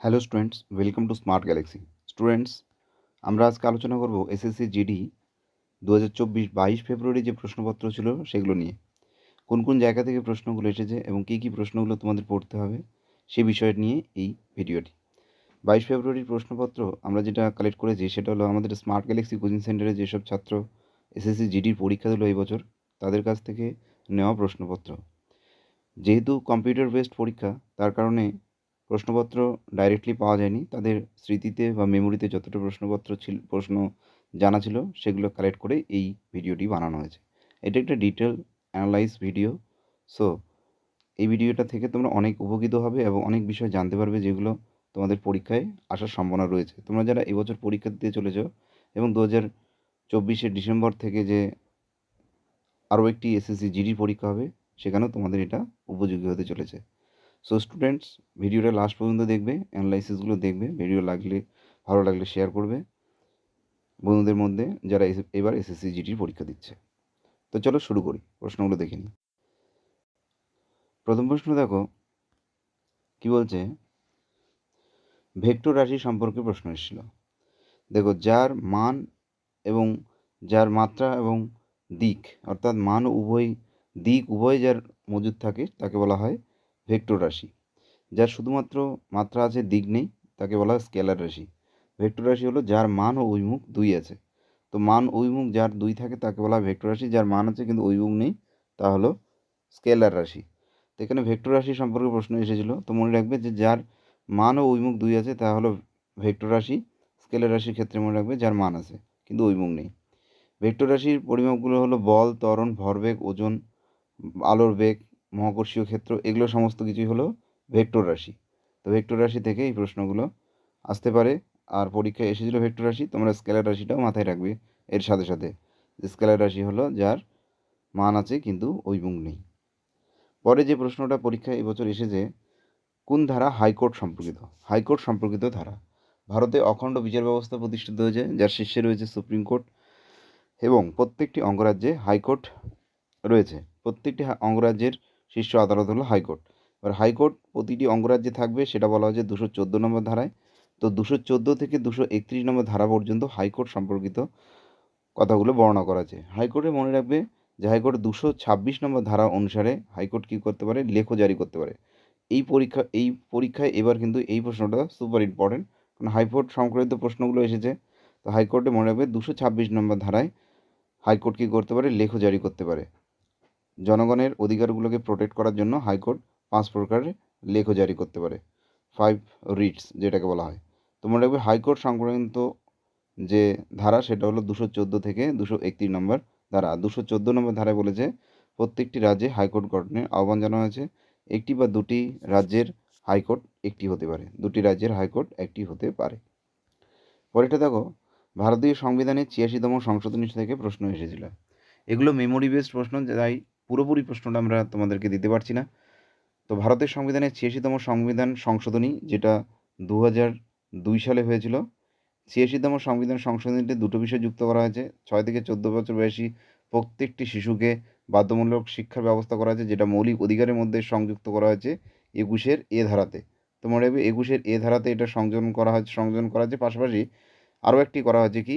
Hello students welcome to smart galaxy students আমরা আজকে আলোচনা করব এসএসসি জিডি দু হাজার চব্বিশ বাইশ ফেব্রুয়ারি যে প্রশ্নপত্র ছিল সেগুলো নিয়ে। কোন কোন জায়গা থেকে প্রশ্নগুলো এসেছে এবং কী কী প্রশ্নগুলো তোমাদের পড়তে হবে সে বিষয় নিয়ে এই ভিডিওটি। বাইশ ফেব্রুয়ারির প্রশ্নপত্র আমরা যেটা কালেক্ট করেছি সেটা হলো আমাদের স্মার্ট গ্যালাক্সি কোচিং সেন্টারে যেসব ছাত্র এসএসসি জিডির পরীক্ষা দিল এই বছর, তাদের কাছ থেকে নেওয়া প্রশ্নপত্র। যেহেতু কম্পিউটার বেসড পরীক্ষা, তার কারণে প্রশ্নপত্র ডাইরেক্টলি পাওয়া যায়নি। তাদের স্মৃতিতে বা মেমোরিতে যতটা প্রশ্নপত্র ছিল, প্রশ্ন জানা ছিল, সেগুলো কালেক্ট করে এই ভিডিওটি বানানো হয়েছে। এটা একটা ডিটেল অ্যানালাইজ ভিডিও সো এই ভিডিওটা থেকে তোমরা অনেক উপকৃত হবে এবং অনেক বিষয় জানতে পারবে যেগুলো তোমাদের পরীক্ষায় আসার সম্ভাবনা রয়েছে। তোমরা যারা এবছর পরীক্ষা দিতে চলেছ এবং দু হাজার চব্বিশে ডিসেম্বর থেকে যে আরও একটি এসএসসি জিডি পরীক্ষা হবে, সেখানেও তোমাদের এটা উপযোগী হতে চলেছে। সো স্টুডেন্টস ভিডিওটা লাস্ট পর্যন্ত দেখবে অ্যানালাইসিসগুলো দেখবে ভিডিও লাগলে, ভালো লাগলে শেয়ার করবে বন্ধুদের মধ্যে যারা এবার এসএসসি জিডির পরীক্ষা দিচ্ছে। তো চলো শুরু করি, প্রশ্নগুলো দেখে নিই। প্রথম প্রশ্ন দেখো, কি বলছে? ভেক্টর রাশি সম্পর্কে প্রশ্ন এসেছিল। দেখো, যার মান এবং যার মাত্রা এবং দিক, অর্থাৎ মান উভয়, দিক উভয় যার মজুদ থাকে, তাকে বলা হয় ভেক্টর রাশি, যার শুধুমাত্র মাত্রা আছে দিক নেই, তাকে বলা হয় স্কেলার রাশি। ভেক্টর রাশি হলো যার মান ও অভিমুখ দুই আছে। তো মান অভিমুখ যার দুই থাকে, তাকে বলা হয় ভেক্টর রাশি। যার মান আছে কিন্তু অভিমুখ নেই, তা হলো স্কেলার রাশি। তো এখানে ভেক্টর রাশি সম্পর্কে প্রশ্ন এসেছিল। তো মনে রাখবে যে যার মান ও অভিমুখ দুই আছে, তা হলো ভেক্টর রাশি। স্কেলার রাশির ক্ষেত্রে মনে রাখবে যার মান আছে, কিন্তু অভিমুখ নেই। ভেক্টর রাশির পরিমাপগুলো হলো বল, ত্বরণ, ভরবেগ, ওজন, আলোর বেগ মহাকর্ষীয় ক্ষেত্র, এগুলো সমস্ত কিছুই হলো ভেক্টর রাশি। তো ভেক্টর রাশি থেকে এই প্রশ্নগুলো আসতে পারে। আর পরীক্ষায় এসেছিল ভেক্টর রাশি, তোমরা স্কেলার রাশিটাও মাথায় রাখবে এর সাথে সাথে। স্কেলার রাশি হলো যার মান আছে কিন্তু অভিমুখ নেই। পরে যে প্রশ্নটা পরীক্ষায় এবছর এসেছে, কোন ধারা হাইকোর্ট সম্পর্কিত? হাইকোর্ট সম্পর্কিত ধারা। ভারতে অখণ্ড বিচার ব্যবস্থা প্রতিষ্ঠিত হয়েছে, যার শীর্ষে রয়েছে সুপ্রিম কোর্ট এবং প্রত্যেকটি অঙ্গরাজ্যে হাইকোর্ট রয়েছে। প্রত্যেকটি অঙ্গরাজ্যের শীর্ষ আদালত হলো হাইকোর্ট। এবার হাইকোর্ট প্রতিটি অঙ্গরাজ্যে থাকবে, সেটা বলা হয়েছে দুশো চোদ্দ নম্বর ধারায়। তো দুশো চোদ্দ থেকে দুশো একত্রিশ নম্বর ধারা পর্যন্ত হাইকোর্ট সম্পর্কিত কথাগুলো বর্ণনা করা আছে। হাইকোর্টে মনে রাখবে যে হাইকোর্ট দুশো ছাব্বিশ নম্বর ধারা অনুসারে হাইকোর্ট কী করতে পারে? লেখো জারি করতে পারে। এই পরীক্ষা, এই পরীক্ষায় এবার কিন্তু এই প্রশ্নটা সুপার ইম্পর্টেন্ট কারণ হাইকোর্ট সংক্রান্ত প্রশ্নগুলো এসেছে। তো হাইকোর্টে মনে রাখবে দুশো ছাব্বিশ নম্বর ধারায় হাইকোর্ট কী করতে পারে? লেখো জারি করতে পারে। জনগণের অধিকারগুলোকে প্রোটেক্ট করার জন্য হাইকোর্ট পাঁচ প্রকারের লেখো জারি করতে পারে। ফাইভ রিটস যেটাকে বলা হয়। তো মনে রাখবে হাইকোর্ট সংক্রান্ত যে ধারা, সেটা হলো দুশো চোদ্দ থেকে দুশো একত্রিশ নম্বর ধারা। দুশো চোদ্দ নম্বর ধারায় বলেছে, প্রত্যেকটি রাজ্যে হাইকোর্ট গঠনের আহ্বান জানানো হয়েছে, একটি বা দুটি রাজ্যের হাইকোর্ট একটি হতে পারে। দুটি রাজ্যের হাইকোর্ট একটি হতে পারে। পরেরটা দেখো, ভারতীয় সংবিধানের ছিয়াশিতম সংশোধনী থেকে প্রশ্ন এসেছিল। এগুলো মেমোরি বেসড প্রশ্ন তাই পুরোপুরি প্রশ্নটা আমরা তোমাদেরকে দিতে পারছি না। তো ভারতের সংবিধানের ছিয়াশিতম সংবিধান সংশোধনী, যেটা দু দুই সালে হয়েছিল, ছিয়াশিতম সংবিধান সংশোধনীতে দুটো বিষয় যুক্ত করা হয়েছে। ছয় থেকে চোদ্দ বছর বয়সী প্রত্যেকটি শিশুকে বাধ্যমূলক শিক্ষার ব্যবস্থা করা হয়েছে, যেটা মৌলিক অধিকারের মধ্যে সংযুক্ত করা হয়েছে একুশের এ ধারাতে। তো মনে রাখবে একুশের এ ধারাতে এটা সংযোজন করা হয়েছে, সংযোজন করা হয়েছে। পাশাপাশি আরও একটি করা হয়েছে কি?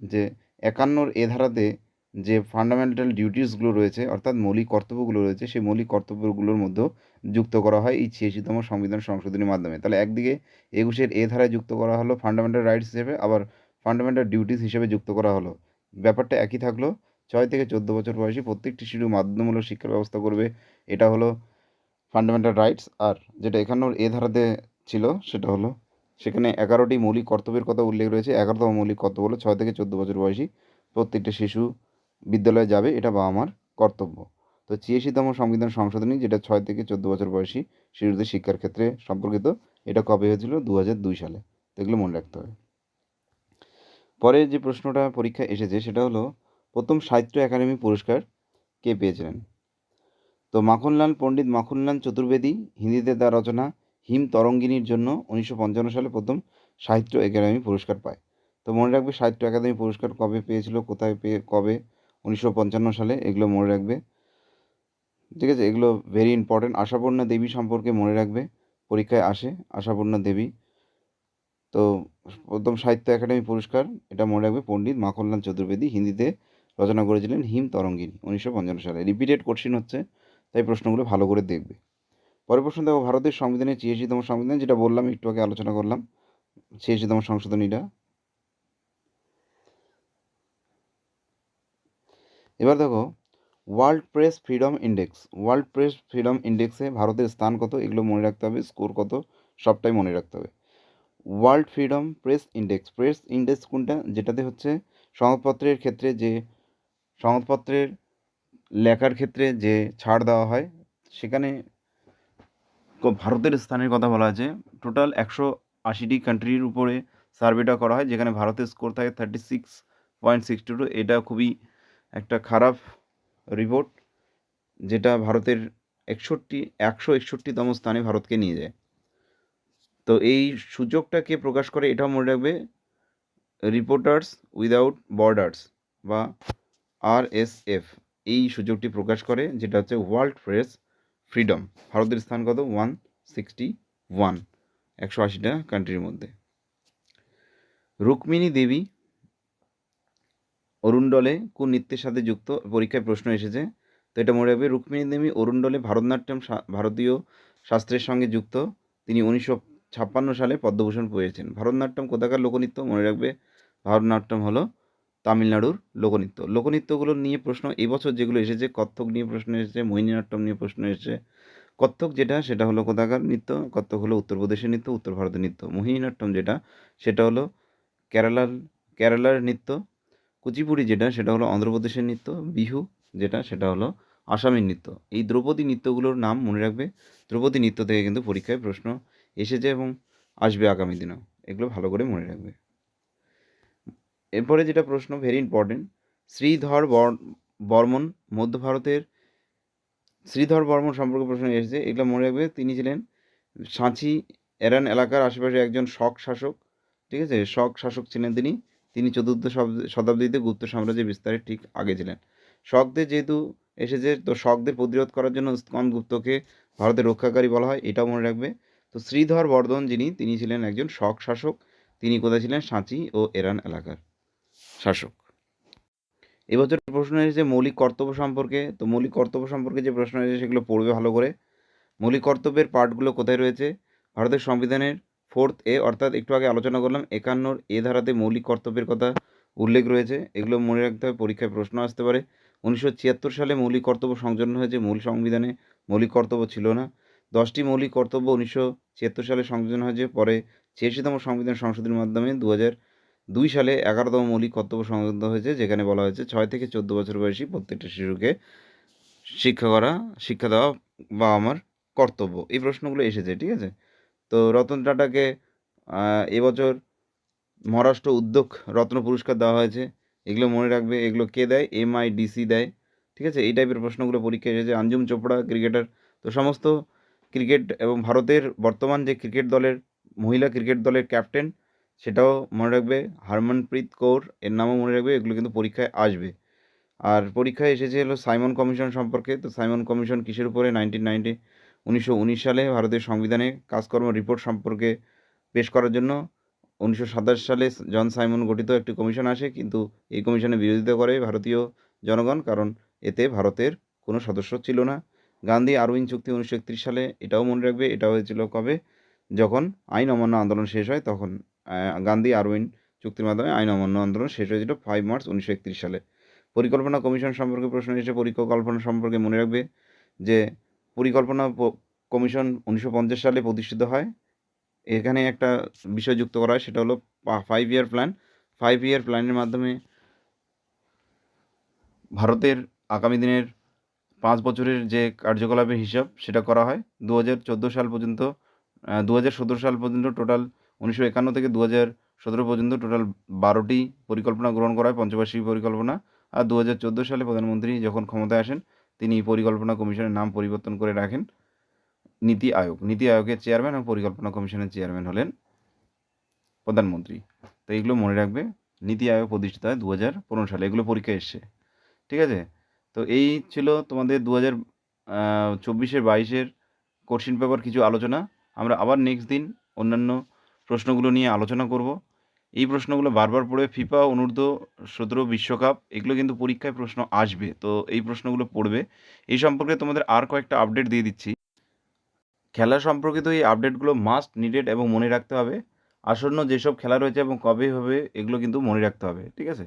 যে একান্নর এ ধারাতে যে ফান্ডামেন্টাল ডিউটিসগুলো রয়েছে, অর্থাৎ মৌলিক কর্তব্যগুলো রয়েছে, সেই মৌলিক কর্তব্যগুলোর মধ্যেও যুক্ত করা হয় এই ছিয়াশিতম সংবিধান সংশোধনীর মাধ্যমে। তাহলে একদিকে একুশের এ ধারায় যুক্ত করা হলো ফান্ডামেন্টাল রাইটস হিসেবে, আবার ফান্ডামেন্টাল ডিউটিস হিসেবে যুক্ত করা হলো। ব্যাপারটা একই থাকল, ছয় থেকে চোদ্দ বছর বয়সী প্রত্যেকটি শিশু বাধ্যতামূলক শিক্ষার ব্যবস্থা করবে, এটা হলো ফান্ডামেন্টাল রাইটস আর যেটা একান্নর এ ধারাতে ছিল সেটা হলো, সেখানে এগারোটি মৌলিক কর্তব্যের কথা উল্লেখ রয়েছে, এগারোতম মৌলিক কর্তব্য হলো ছয় থেকে চোদ্দ বছর বয়সী প্রত্যেকটা শিশু বিদ্যালয়ে যাবে, এটা বাবা মার কর্তব্য। তো ছিয়াশিতম সংবিধান সংশোধনী, যেটা ছয় থেকে চোদ্দ বছর বয়সী শিশুদের শিক্ষার ক্ষেত্রে সম্পর্কিত, এটা কবে হয়েছিল? দু দুই সালে। তো এগুলো মনে রাখতে হবে। পরে যে প্রশ্নটা পরীক্ষায় এসেছে, সেটা হলো, প্রথম সাহিত্য একাডেমি পুরস্কার কে পেয়েছিলেন? তো মাখনলাল পণ্ডিত মাখনলাল চতুর্বেদী, হিন্দিতে তার রচনা, হিম তরঙ্গিনীর জন্য উনিশশো পঞ্চান্ন সালে প্রথম সাহিত্য একাডেমি পুরস্কার পায়। তো মনে রাখবে, সাহিত্য একাডেমি পুরস্কার কবে পেয়েছিল, কোথায় পেয়ে, কবে উনিশশো পঞ্চান্ন সালে এগুলো মনে রাখবে। ঠিক আছে, এগুলো ভেরি ইম্পর্টেন্ট আশাপূর্ণা দেবী সম্পর্কে মনে রাখবে, পরীক্ষায় আসে আশাপূর্ণা দেবী। তো প্রথম সাহিত্য একাডেমি পুরস্কার, এটা মনে রাখবে পণ্ডিত মাখনলাল চতুর্বেদী, হিন্দিতে রচনা করেছিলেন হিম তরঙ্গিনী উনিশশো পঞ্চান্ন সালে। রিপিটেড কোশ্চিন হচ্ছে, তাই প্রশ্নগুলো ভালো করে দেখবে। পরের প্রশ্ন দেখো, ভারতের সংবিধানের ছিয়াশিতম সংবিধান, যেটা বললাম, একটু আগে আলোচনা করলাম, ছিয়াশিতম সংশোধনীটা। এবার দেখো world press freedom index world press freedom ইন্ডেক্সে ভারতের স্থান কত? এগুলো মনে রাখতে হবে স্কোর কত? সবটাই মনে রাখতে হবে। World freedom press index press index কোনটা? যেটাতে হচ্ছে সংবাদপত্রের ক্ষেত্রে যে, সংবাদপত্রের লেখার ক্ষেত্রে যে ছাড় দেওয়া হয়, সেখানে ভারতের স্থানের কথা বলা আছে। টোটাল একশো আশিটি কান্ট্রির উপরে সার্ভেটা করা হয়, যেখানে ভারতের স্কোর থাকে thirty six point six two এটা খুবই একটা খারাপ রিপোর্ট, যেটা ভারতের একষট্টি, একশো একষট্টিতম স্থানে ভারতকে নিয়ে যায়। তো এই সুযোগটাকে প্রকাশ করে এটাও মনে রাখবে রিপোর্টার্স উইদাউট বর্ডার্স বা আর এস এফ এই সুযোগটি প্রকাশ করে, যেটা হচ্ছে ওয়ার্ল্ড প্রেস ফ্রিডম ভারতের স্থান কত? ওয়ান সিক্সটি ওয়ান একশো আশিটা কান্ট্রির মধ্যে। রুক্মিণী দেবী অরুণডলে কোন নৃত্যের সাথে যুক্ত? পরীক্ষায় প্রশ্ন এসেছে। তো এটা মনে রাখবে, রুক্মিণী দেবী অরুণডলে ভারতনাট্যম ভারতীয় শাস্ত্রের সঙ্গে যুক্ত। তিনি উনিশশো ছাপ্পান্ন সালে পদ্মভূষণ পেয়েছেন। ভারতনাট্যম কোথাকার লোকনৃত্য? মনে রাখবে, ভারতনাট্যম হলো তামিলনাড়ুর লোকনৃত্য। লোকনৃত্যগুলো নিয়ে প্রশ্ন এবছর যেগুলো এসেছে, কত্থক নিয়ে প্রশ্ন এসেছে, মোহিনীনাট্যম নিয়ে প্রশ্ন এসেছে। কত্থক যেটা, সেটা হলো কোথাকার নৃত্য? কত্থক হলো উত্তরপ্রদেশের নৃত্য, উত্তর ভারতের নৃত্য। মোহিনীনাট্যম যেটা, সেটা হলো কেরালার কেরালার নৃত্য। কুচিপুড়ি যেটা, সেটা হলো অন্ধ্রপ্রদেশের নৃত্য, বিহু যেটা, সেটা হলো আসামের নৃত্য। এই দ্রৌপদী নৃত্যগুলোর নাম মনে রাখবে? দ্রৌপদী নৃত্য থেকে কিন্তু পরীক্ষায় প্রশ্ন এসেছে এবং আসবে আগামী দিনেও। এগুলো ভালো করে মনে রাখবে। এরপরে যেটা প্রশ্ন ভেরি ইম্পর্টেন্ট শ্রীধর বর- বর্মন, মধ্য ভারতের শ্রীধর বর্মন সম্পর্কে প্রশ্ন এসেছে। এগুলো মনে রাখবে, তিনি ছিলেন সাঁচি এরান এলাকার আশেপাশে একজন শক শাসক, ঠিক আছে? শক শাসক ছিলেন তিনি। তিনি চতুর্থ শতাব্দীতে গুপ্ত সাম্রাজ্যের বিস্তারের ঠিক আগে ছিলেন। শকদের যেহেতু এসেছে, তো শকদের প্রতিরোধ করার জন্য স্কন্দগুপ্তকে ভারতের রক্ষাকারী বলা হয়, এটাও মনে রাখবে। তো শ্রীধর বর্ধন যিনি, তিনি ছিলেন একজন শক শাসক। তিনি কোথায় ছিলেন? সাঁচি ও এরান এলাকার শাসক। এবছর প্রশ্ন এসেছে, মৌলিক কর্তব্য সম্পর্কে, তো মৌলিক কর্তব্য সম্পর্কে যে প্রশ্ন এসেছে, সেগুলো পড়বে ভালো করে। মৌলিক কর্তব্যের পার্টগুলো কোথায় রয়েছে? ভারতের সংবিধানের ফোর্থ এ, অর্থাৎ একটু আগে আলোচনা করলাম, একান্নর এ ধারাতে মৌলিক কর্তব্যের কথা উল্লেখ রয়েছে। এগুলো মনে রাখতে হবে, পরীক্ষায় প্রশ্ন আসতে পারে। উনিশশো ছিয়াত্তর সালে মৌলিক কর্তব্য সংযোজন হয়েছে, মূল সংবিধানে মৌলিক কর্তব্য ছিল না। দশটি মৌলিক কর্তব্য উনিশশো ছিয়াত্তর সালে সংযোজন হয়েছে, পরে ছিয়াশিতম সংবিধান সংশোধনের মাধ্যমে দু হাজার দুই সালে এগারোতম মৌলিক কর্তব্য সংযোজিত হয়েছে, যেখানে বলা হয়েছে ছয় থেকে চোদ্দ বছর বয়সী প্রত্যেকটা শিশুকে শিক্ষা করা, শিক্ষা দেওয়া বাবা আমার কর্তব্য। এই প্রশ্নগুলো এসেছে, ঠিক আছে? তো রতন টাটাকে এবছর মহারাষ্ট্র উদ্যোগ রত্ন পুরস্কার দেওয়া হয়েছে। এগুলো মনে রাখবে, এগুলো কে দেয়? এমআইডিসি দেয়। ঠিক আছে? এই টাইপের প্রশ্নগুলো পরীক্ষায় এসেছে। আঞ্জুম চোপড়া ক্রিকেটার। তো সমস্ত ক্রিকেট এবং ভারতের বর্তমান যে ক্রিকেট দলের, মহিলা ক্রিকেট দলের ক্যাপ্টেন, সেটাও মনে রাখবে। হারমনপ্রীত কৌর, এর নামও মনে রাখবে। এগুলো কিন্তু পরীক্ষায় আসবে। আর পরীক্ষায় এসেছে হলো সাইমন কমিশন সম্পর্কে। তো সাইমন কমিশন কিসের উপরে? নাইনটিন নাইনটি উনিশশো উনিশ সালে ভারতের সংবিধানে কাজকর্ম রিপোর্ট সম্পর্কে পেশ করার জন্য উনিশশো সাতাশ সালে জন সাইমন গঠিত একটি কমিশন আসে, কিন্তু এই কমিশনের বিরোধিতা করে ভারতীয় জনগণ, কারণ এতে ভারতের কোনো সদস্য ছিল না। গান্ধী আরউইন চুক্তি উনিশশো একত্রিশ সালে এটাও মনে রাখবে এটা হয়েছিল কবে? যখন আইন অমান্য আন্দোলন শেষ হয়, তখন গান্ধী আরউইন চুক্তির মাধ্যমে আইন অমান্য আন্দোলন শেষ হয়েছিল ফাইভ মার্চ উনিশশো একত্রিশ সালে। পরিকল্পনা কমিশন সম্পর্কে প্রশ্ন এসে পরিকল্পনা সম্পর্কে মনে রাখবে যে পরিকল্পনা কমিশন উনিশশো পঞ্চাশ সালে প্রতিষ্ঠিত হয়। এখানে একটা বিষয় যুক্ত করা হয়, সেটা হলো five year plan five year প্ল্যানের মাধ্যমে ভারতের আগামী দিনের পাঁচ বছরের যে কার্যকলাপের হিসাব, সেটা করা হয়। দু হাজার চোদ্দ সাল পর্যন্ত দু হাজার সতেরো সাল পর্যন্ত টোটাল উনিশশো একান্ন থেকে দু হাজার সতেরো পর্যন্ত টোটাল বারোটি পরিকল্পনা গ্রহণ করা হয়, পঞ্চবার্ষিক পরিকল্পনা। আর দু হাজার চোদ্দ সালে প্রধানমন্ত্রী যখন ক্ষমতায় আসেন তিনি পরিকল্পনা কমিশনের নাম পরিবর্তন করে রাখেন। নীতি আয়োগ। নীতি আয়োগের চেয়ারম্যান এবং পরিকল্পনা কমিশনের চেয়ারম্যান হলেন প্রধানমন্ত্রী। তো এগুলো মনে রাখবে। নীতি আয়োগ প্রতিষ্ঠিত হয় দু হাজার পনেরো সালে। এগুলো পরীক্ষা এসছে। ঠিক আছে? তো এই ছিল তোমাদের দু হাজার চব্বিশের, বাইশের কোশ্চিন পেপার কিছু আলোচনা। আমরা আবার নেক্সট দিন অন্যান্য প্রশ্নগুলো নিয়ে আলোচনা করব। এই প্রশ্নগুলো বারবার পড়ে ফিফা, অনূর্ধ্ব, সতেরো, বিশ্বকাপ, এগুলো কিন্তু পরীক্ষায় প্রশ্ন আসবে। তো এই প্রশ্নগুলো পড়বে। এই সম্পর্কে তোমাদের আর কয়েকটা আপডেট দিয়ে দিচ্ছি। খেলা সম্পর্কিত এই আপডেটগুলো মাস্ট নিডেড এবং মনে রাখতে হবে। আসন্ন যেসব খেলা রয়েছে এবং কবে হবে, এগুলো কিন্তু মনে রাখতে হবে, ঠিক আছে?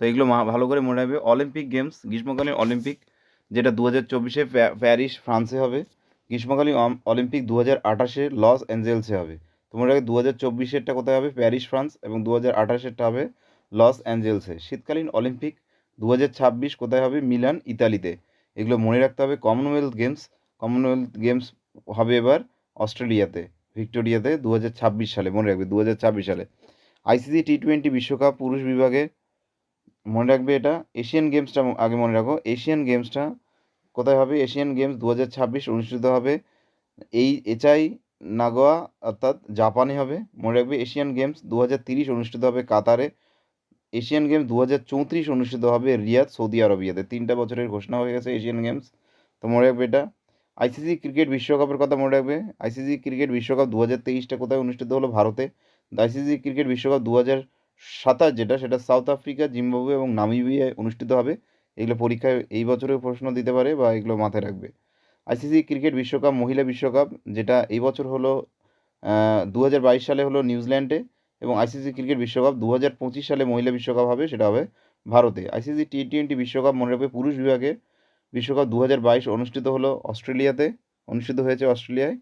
তো এগুলো ভালো করে মনে রাখবে। অলিম্পিক গেমস গ্রীষ্মকালীন অলিম্পিক যেটা দু হাজার চব্বিশে প্যারিস, ফ্রান্সে হবে। গ্রীষ্মকালীন অলিম্পিক দু হাজার আঠাশে লস অ্যাঞ্জেলসে হবে। তোমরা দু হাজার চব্বিশেরটা কোথায় হবে? প্যারিস, ফ্রান্স এবং দু হাজার আঠাশেরটা হবে লস অ্যাঞ্জেলসে। শীতকালীন অলিম্পিক দু হাজার ছাব্বিশ কোথায় হবে? মিলান, ইতালিতে। এগুলো মনে রাখতে হবে কমনওয়েলথ গেমস কমনওয়েলথ গেমস হবে এবার অস্ট্রেলিয়াতে, ভিক্টোরিয়াতে দু হাজার ছাব্বিশ সালে, মনে রাখবে দু হাজার ছাব্বিশ সালে। আইসিসি টি টোয়েন্টি বিশ্বকাপ পুরুষ বিভাগে, মনে রাখবে এটা, এশিয়ান গেমসটা আগে মনে রাখো, এশিয়ান গেমসটা কোথায় হবে? এশিয়ান গেমস দু হাজার ছাব্বিশ অনুষ্ঠিত হবে এই এচাই নাগোয়া, অর্থাৎ জাপানে হবে। মনে রাখবে এশিয়ান গেমস দু হাজার তিরিশ অনুষ্ঠিত হবে কাতারে। এশিয়ান গেমস দু হাজার চৌত্রিশ অনুষ্ঠিত হবে রিয়াদ, সৌদি আরবিয়াতে। তিনটা বছরের ঘোষণা হয়ে গেছে এশিয়ান গেমস। তো মনে রাখবে এটা। আইসিসি ক্রিকেট বিশ্বকাপের কথা মনে রাখবে। আইসিসি ক্রিকেট বিশ্বকাপ দু হাজার তেইশটা কোথায় অনুষ্ঠিত হলো? ভারতে। আইসিসি ক্রিকেট বিশ্বকাপ দু হাজার সাতাশ যেটা, সেটা সাউথ আফ্রিকা, জিম্বাবুয়ে এবং নামিবিয়ায় অনুষ্ঠিত হবে। এগুলো পরীক্ষায় এই বছরেও প্রশ্ন দিতে পারে বা এগুলো মাথায় রাখবে। আইসিসি ক্রিকেট বিশ্বকাপ, মহিলা বিশ্বকাপ, যেটা এই বছর হলো দু হাজার বাইশ সালে হলো নিউজিল্যান্ডে এবং আইসিসি ক্রিকেট বিশ্বকাপ দু হাজার পঁচিশ সালে মহিলা বিশ্বকাপ হবে, সেটা হবে ভারতে। আইসিসি টি টোয়েন্টি বিশ্বকাপ মনে রাখবে পুরুষ বিভাগে। বিশ্বকাপ দু হাজার বাইশ অনুষ্ঠিত হলো অস্ট্রেলিয়াতে, অনুষ্ঠিত হয়েছে অস্ট্রেলিয়ায়।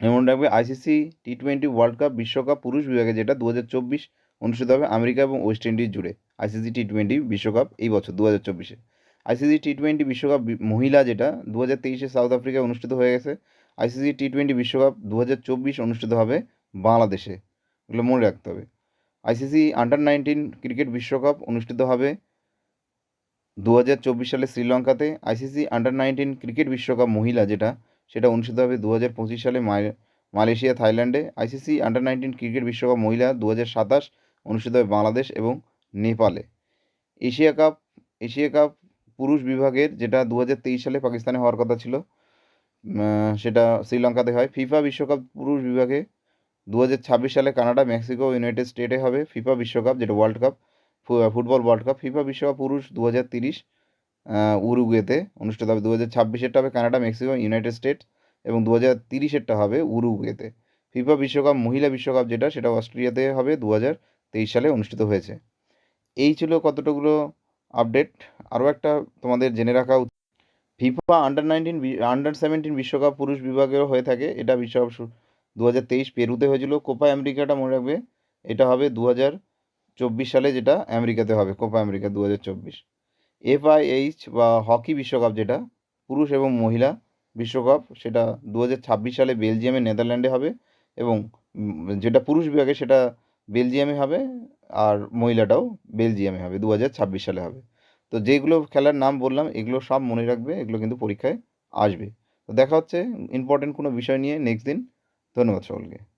এবং মনে রাখবে ICC T twenty world cup বিশ্বকাপ পুরুষ বিভাগে, যেটা দু হাজার চব্বিশ অনুষ্ঠিত হবে আমেরিকা এবং ওয়েস্ট ইন্ডিজ জুড়ে। আইসিসি টি টোয়েন্টি বিশ্বকাপ এই বছর দু হাজার চব্বিশে। আইসিসি টি টোয়েন্টি বিশ্বকাপ মহিলা যেটা দু হাজার তেইশে সাউথ আফ্রিকায় অনুষ্ঠিত হয়ে গেছে। আইসিসি টি টোয়েন্টি বিশ্বকাপ দু হাজার চব্বিশ অনুষ্ঠিত হবে বাংলাদেশে। এগুলো মনে রাখতে হবে। আইসিসি আন্ডার নাইনটিন ক্রিকেট বিশ্বকাপ অনুষ্ঠিত হবে দু হাজার চব্বিশ সালে শ্রীলঙ্কাতে। আইসিসি আন্ডার নাইনটিন ক্রিকেট বিশ্বকাপ মহিলা যেটা, সেটা অনুষ্ঠিত হবে দু হাজার পঁচিশ সালে মালয়েশিয়া, থাইল্যান্ডে। আইসিসি আন্ডার নাইনটিন ক্রিকেট বিশ্বকাপ মহিলা দু হাজার সাতাশ অনুষ্ঠিত হবে বাংলাদেশ এবং নেপালে। এশিয়া কাপ এশিয়া কাপ পুরুষ বিভাগের, যেটা দু হাজার তেইশ সালে পাকিস্তানে হওয়ার কথা ছিল সেটা শ্রীলঙ্কাতে হয়। ফিফা বিশ্বকাপ পুরুষ বিভাগে দু হাজার ছাব্বিশ সালে কানাডা, মেক্সিকো, ইউনাইটেড স্টেটে হবে ফিফা বিশ্বকাপ, যেটা world cup football world cup. FIFA বিশ্বকাপ পুরুষ দু হাজার তিরিশ উরুগুয়েতে অনুষ্ঠিত হবে। দু হাজার ছাব্বিশেরটা হবে কানাডা, মেক্সিকো, ইউনাইটেড স্টেট এবং দু হাজার তিরিশেরটা হবে উরুগুয়েতে। ফিফা বিশ্বকাপ, মহিলা বিশ্বকাপ যেটা সেটা অস্ট্রেলিয়াতে হবে দু হাজার তেইশ সালে অনুষ্ঠিত হয়েছে। এই ছিল কতটুকুলো আপডেট। আরও একটা তোমাদের জেনে রাখা FIFA under nineteen under seventeen বিশ্বকাপ পুরুষ বিভাগেও হয়ে থাকে। এটা বিশ্বকাপ দু হাজার তেইশ পেরুতে হয়েছিল। কোপা আমেরিকাটা মনে রাখবে, এটা হবে দু হাজার চব্বিশ সালে যেটা আমেরিকাতে হবে, কোপা আমেরিকা দু হাজার চব্বিশ। এফআইএইচ বা হকি বিশ্বকাপ যেটা, পুরুষ এবং মহিলা বিশ্বকাপ, সেটা দু হাজার ছাব্বিশ সালে বেলজিয়ামে নেদারল্যান্ডে হবে এবং যেটা পুরুষ বিভাগে, সেটা বেলজিয়ামে হবে আর মহিলাটাও বেলজিয়ামে হবে দু হাজার ছাব্বিশ সালে হবে। তো যেগুলো খেলার নাম বললাম, এগুলো সব মনে রাখবে, এগুলো কিন্তু পরীক্ষায় আসবে। তো দেখা হচ্ছে ইম্পর্টেন্ট কোনো বিষয় নিয়ে নেক্সট দিন। ধন্যবাদ সকলকে।